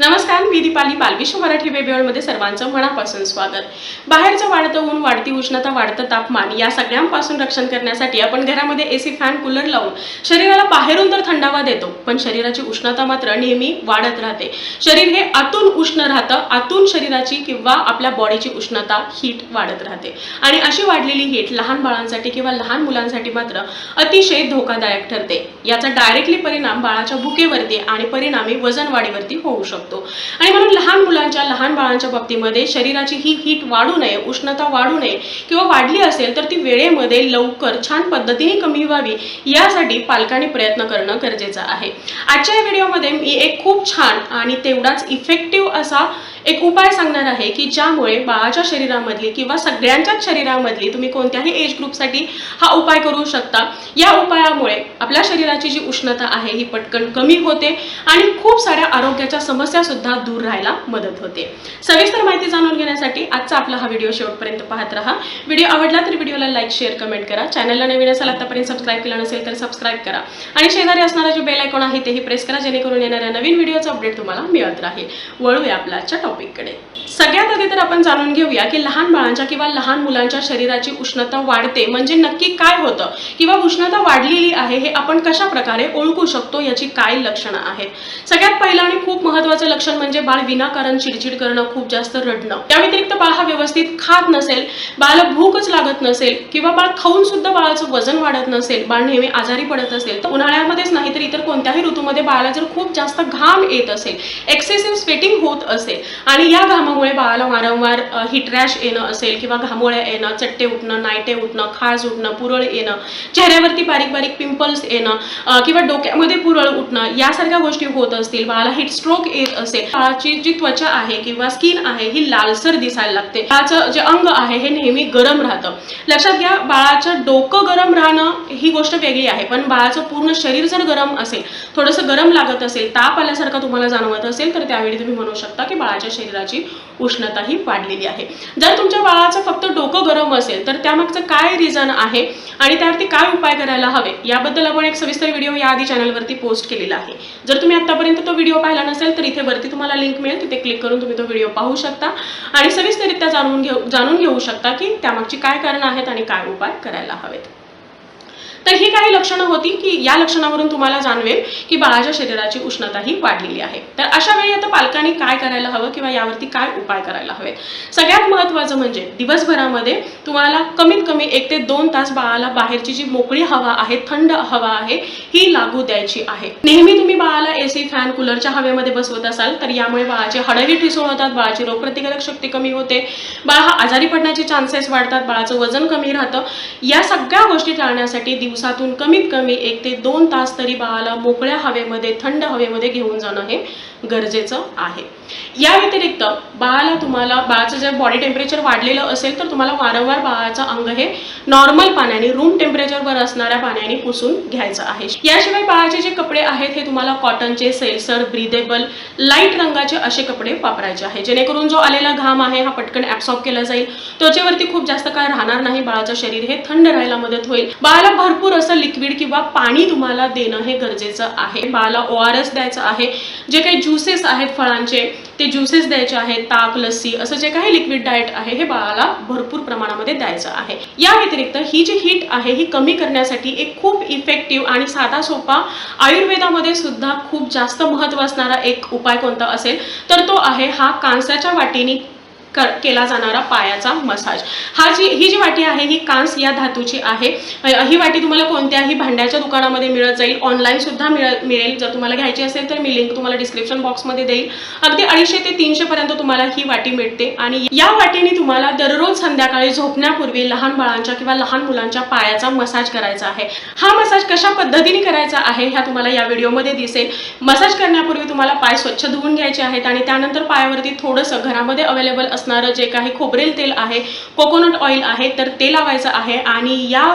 नमस्कार मी दीपाली बालविश्व मराठी वेबिवरमध्ये सर्वांचं मनापासून स्वागत. बाहेरचं वाढतं ऊन वाढती उष्णता वाढतं तापमान या सगळ्यांपासून रक्षण करण्यासाठी आपण घरामध्ये एसी फॅन कूलर लावून शरीराला बाहेरून तर थंडावा देतो पण शरीराची उष्णता मात्र नेहमी वाढत राहते. शरीर हे आतून उष्ण राहतं आतून शरीराची किंवा आपल्या बॉडीची उष्णता हीट वाढत राहते. आणि अशी वाढलेली हीट लहान बाळांसाठी किंवा लहान मुलांसाठी मात्र अतिशय धोकादायक ठरते. याचा डायरेक्टली परिणाम बाळाच्या भुकेवरती आणि परिणामी वजन वाढीवरती होऊ शकतो. आणि म्हणून लहान मुलांच्या लहान बाळांच्या बाबतीमध्ये शरीराची ही हीट वाढू नये उष्णता वाढू नये किंवा वाढली असेल तर ती वेळेमध्ये लवकर छान पद्धतीने कमी व्हावी यासाठी पालकांनी प्रयत्न करणं गरजेचं आहे. आजच्या या व्हिडिओमध्ये मी एक खूप छान आणि तेवढाच इफेक्टिव्ह असा एक उपाय सांगणार आहे की ज्यामुळे बाळाच्या शरीरामधली किंवा सगळ्यांच्याच शरीरामधली तुम्ही कोणत्याही एज ग्रुपसाठी हा उपाय करू शकता. या उपायामुळे आपल्या शरीराची जी उष्णता आहे ही पटकन कमी होते आणि खूप साऱ्या आरोग्याच्या समस्या सुद्धा दूर राहायला मदत होते. सविस्तर माहिती जाणून घेण्यासाठी आजचा आपला हा व्हिडिओ शेवटपर्यंत पाहत राहा. व्हिडिओ आवडला तर व्हिडिओला लाईक शेअर कमेंट करा. चॅनलला नवीन असाल आतापर्यंत सबस्क्राईब केलं नसेल तर सबस्क्राईब करा. आणि शेजारी असणारा जो बेल आयकॉन आहे तेही प्रेस करा जेणेकरून येणाऱ्या नवीन व्हिडिओचा अपडेट तुम्हाला मिळत राहील. वळूया आपल्या चटो टॉपिककडे सगळ्यात आधी तर आपण जाणून घेऊया की लहान बाळांच्या किंवा लहान मुलांच्या शरीराची उष्णता वाढते. म्हणजे नक्की काय होतं? किंवा उष्णता वाढलेली आहे हे आपण कशा प्रकारे ओळखू शकतो? याची काय लक्षणं आहेत? सगळ्यात पहिलं आणि खूप महत्वाचं लक्षण म्हणजे बाळ विनाकारण चिडचिड करणं खूप जास्त रडणं. त्या व्यतिरिक्त बाळ हा व्यवस्थित खात नसेल बाळाला भूकच लागत नसेल किंवा बाळ खाऊन सुद्धा बाळाचं वजन वाढत नसेल बाळ नेहमी आजारी पडत असेल तर उन्हाळ्यामध्येच नाही तर इतर कोणत्याही ऋतूमध्ये बाळाला जर खूप जास्त घाम येत असेल एक्सेसिव्ह स्वेटिंग होत असेल आणि या घामामुळे बाळाला वारंवार हिट रॅश येणं असेल किंवा घामोळ्या येणं चट्टे उठणं नायटे उठणं खाज उठणं पुरळ येणं चेहऱ्यावरती बारीक बारीक पिंपल्स येणं किंवा डोक्यामध्ये पुरळ उठणं यासारख्या गोष्टी होत असतील बाळाला हिट स्ट्रोक येत असेल बाळाची जी त्वचा आहे किंवा स्किन आहे ही लालसर दिसायला लागते. बाळाचं जे अंग आहे हे नेहमी गरम राहतं. लक्षात घ्या बाळाचं डोकं गरम राहणं ही गोष्ट वेगळी आहे पण बाळाचं पूर्ण शरीर जर गरम असेल थोडंसं गरम लागत असेल ताप आल्यासारखं तुम्हाला जाणवत असेल तर त्यावेळी तुम्ही म्हणू शकता की बाळाच्या शरीराची उष्णता ही वाढलेली आहे. जर तुमच्या बाळाचं फक्त डोकं गरम असेल तर त्यामागचं काय रिझन आहे आणि त्यावरती काय उपाय करायला हवे याबद्दल आपण एक सविस्तर व्हिडिओ याआधी चॅनलवरती पोस्ट केलेला आहे. जर तुम्ही आतापर्यंत तो व्हिडिओ पाहिला नसेल तर इथे वरती तुम्हाला लिंक मिळेल. तिथे क्लिक करून तुम्ही तो व्हिडिओ पाहू शकता आणि सविस्तररित्या जाणून घेऊ जाणून घेऊ शकता की त्यामागची काय कारणं आहेत आणि काय उपाय करायला हवेत. तर ही काही लक्षणं होती की या लक्षणावरून तुम्हाला जाणवेल की बाळाच्या शरीराची उष्णता ही वाढलेली आहे. तर अशा वेळी आता पालकांनी काय करायला हवं किंवा यावरती काय उपाय करायला हवेत? सगळ्यात महत्त्वाचं म्हणजे दिवसभरामध्ये तुम्हाला कमीत कमी एक ते दोन तास बाळाला बाहेरची जी मोकळी हवा आहे थंड हवा आहे ही लागू द्यायची आहे. नेहमी तुम्ही बाळाला एसी फॅन कूलरच्या हवेमध्ये बसवत असाल तर यामुळे बाळाचे हडवी ठिसूळ होतात बाळाची रोगप्रतिकारक शक्ती कमी होते बाळ हा आजारी पडण्याचे चान्सेस वाढतात बाळाचं वजन कमी राहतं. या सगळ्या गोष्टी टाळण्यासाठी दिवसातून कमीत कमी एक ते दोन तास तरी बाळाला मोकळ्या हवेमध्ये थंड हवेमध्ये घेऊन जाणं हे गरजेचं आहे. या व्यतिरिक्त बाळाला तुम्हाला बाळाचं जर बॉडी टेम्परेचर वाढलेलं असेल तर तुम्हाला वारंवार बाळाचं अंग हे नॉर्मल पाण्याने रूम टेम्परेचरवर असणाऱ्या पाण्याने पुसून घ्यायचं आहे. याशिवाय बाळाचे जे कपडे आहेत हे तुम्हाला कॉटनचे सेल्सर ब्रिदेबल लाइट रंगाचे असे कपडे वापरायचे आहे. जेणेकरून जो आलेला घाम आहे हा पटकन ऍब्सॉर्ब केला जाईल. त्वचेवरती खूप जास्त काळ राहणार नाही बाळाचं शरीर हे थंड राहायला मदत होईल. बाळाला भरपूर असं लिक्विड किंवा पाणी तुम्हाला देणं हे गरजेचं आहे. बाळाला ओ आर एस द्यायचं आहे. जे काही ज्युसेस आहेत फळांचे ते ज्युसेस द्यायचे आहेत ताक लस्सी असं जे काही लिक्विड डाएट आहे हे बाळाला भरपूर प्रमाणामध्ये द्यायचं आहे. या व्यतिरिक्त ही जी हीट आहे ही कमी करण्यासाठी एक खूप इफेक्टिव्ह आणि साधा सोपा आयुर्वेदामध्ये सुद्धा खूप जास्त महत्त्व असणारा एक उपाय कोणता असेल तर तो आहे हा कांसाच्या वाटीने केला जाणारा पायाचा मसाज. हा जी ही जी वाटी आहे ही कांस या धातूची आहे. ही वाटी तुम्हाला कोणत्याही भांड्याच्या दुकानामध्ये मिळत जाईल. ऑनलाईन सुद्धा मिळेल. जर तुम्हाला घ्यायची असेल तर मी लिंक तुम्हाला डिस्क्रिप्शन बॉक्समध्ये देईल. अगदी अडीचशे ते तीनशे पर्यंत तुम्हाला ही वाटी मिळते. आणि या वाटीने तुम्हाला दररोज संध्याकाळी झोपण्यापूर्वी लहान बाळांच्या किंवा लहान मुलांच्या पायाचा मसाज करायचा आहे. हा मसाज कशा पद्धतीने करायचा आहे ह्या तुम्हाला या व्हिडिओमध्ये दिसेल. मसाज करण्यापूर्वी तुम्हाला पाय स्वच्छ धुवून घ्यायचे आहेत आणि त्यानंतर पायावरती थोडंसं घरामध्ये अवेलेबल असणारं जे काही खोबरेल तेल आहे कोकोनट ऑइल आहे तर ते लावायचं आहे आणि या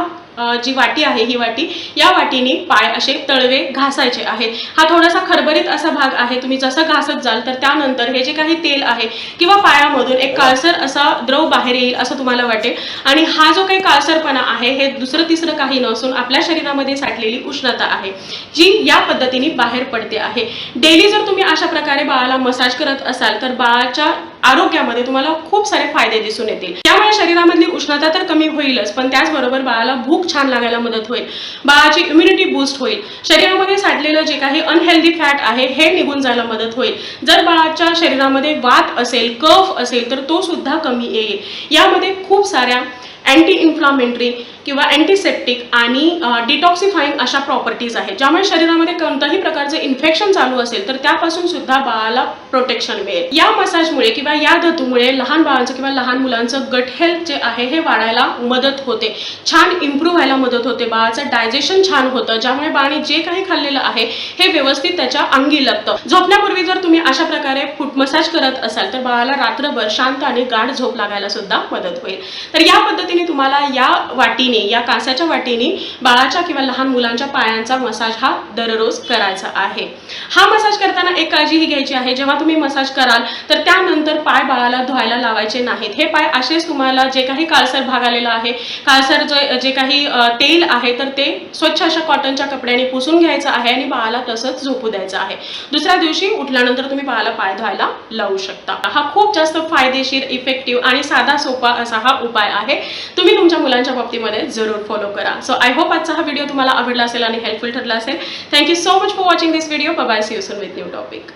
जी वाटी आहे ही वाटी या वाटीने पाय असे तळवे घासायचे आहेत. हा थोडासा खरबरीत असा भाग आहे तुम्ही जसं घासत जाल तर त्यानंतर हे जे काही तेल आहे किंवा पायामधून एक काळसर असा द्रव बाहेर येईल असं तुम्हाला वाटेल. आणि हा जो काही काळसरपणा आहे हे दुसरं तिसरं काही नसून आपल्या शरीरामध्ये साठलेली उष्णता आहे जी या पद्धतीने बाहेर पडते आहे. डेली जर तुम्ही अशा प्रकारे बाळाला मसाज करत असाल तर बाळाच्या आरोग्यामध्ये तुम्हाला खूप सारे फायदे दिसून येतील. त्यामुळे शरीरामधली उष्णता तर कमी होईलच पण त्याचबरोबर बाळाला भूक छान लागायला मदत होईल. बाळाची इम्युनिटी बूस्ट होईल. शरीरामध्ये साठलेलं जे काही अनहेल्दी फॅट आहे हे निघून जायला मदत होईल. जर बाळाच्या शरीरामध्ये वात असेल कफ असेल तर तो सुद्धा कमी येईल. यामध्ये खूप साऱ्या अँटी इन्फ्लामेंटरी किंवा अँटीसेप्टिक आणि डिटॉक्सिफाईंग अशा प्रॉपर्टीज आहेत. ज्यामुळे शरीरामध्ये कोणत्याही प्रकारचे इन्फेक्शन चालू असेल तर त्यापासून सुद्धा बाळाला प्रोटेक्शन मिळेल. या मसाजमुळे किंवा या धतूमुळे लहान बाळांचं किंवा लहान मुलांचं गट हेल्थ जे आहे हे वाढायला मदत होते. छान इम्प्रूव्ह व्हायला मदत होते. बाळाचं डायजेशन छान होतं. ज्यामुळे बाळाने जे काही खाल्लेलं आहे हे व्यवस्थित त्याच्या अंगी लागतं झोपण्यापूर्वी जर तुम्ही अशा प्रकारे फूट मसाज करत असाल तर बाळाला रात्रभर शांत आणि गाढ झोप लागायला सुद्धा मदत होईल. तर या पद्धतीने तुम्हाला या वाटीने या कासाच्या वाटीने बाळाच्या किंवा लहान मुलांच्या पायांचा मसाज हा दररोज करायचा आहे. हा मसाज करताना एक काळजीही घ्यायची आहे. जेव्हा तुम्ही मसाज कराल तर त्यानंतर पाय बाळाला धुवायला लावायचे नाहीत. हे पाय असेच तुम्हाला जे काही काळसर भाग आलेला आहे काळसर जे जे काही तेल आहे तर ते स्वच्छ अशा कॉटनच्या कपड्याने पुसून घ्यायचं आहे आणि बाळाला तसंच झोपू द्यायचं आहे. दुसऱ्या दिवशी उठल्यानंतर तुम्ही बाळाला पाय धुवायला लावू शकता. हा खूप जास्त फायदेशीर इफेक्टिव्ह आणि साधा सोपा असा हा उपाय आहे. तुम्ही तुमच्या मुलांच्या बाबतीमध्ये जरूर फॉलो करा. सो आय होप आजचा हा व्हिडिओ तुम्हाला आवडला असेल आणि हेल्पफुल ठरला असेल. Thank you so much for watching this video bye see you soon with new topic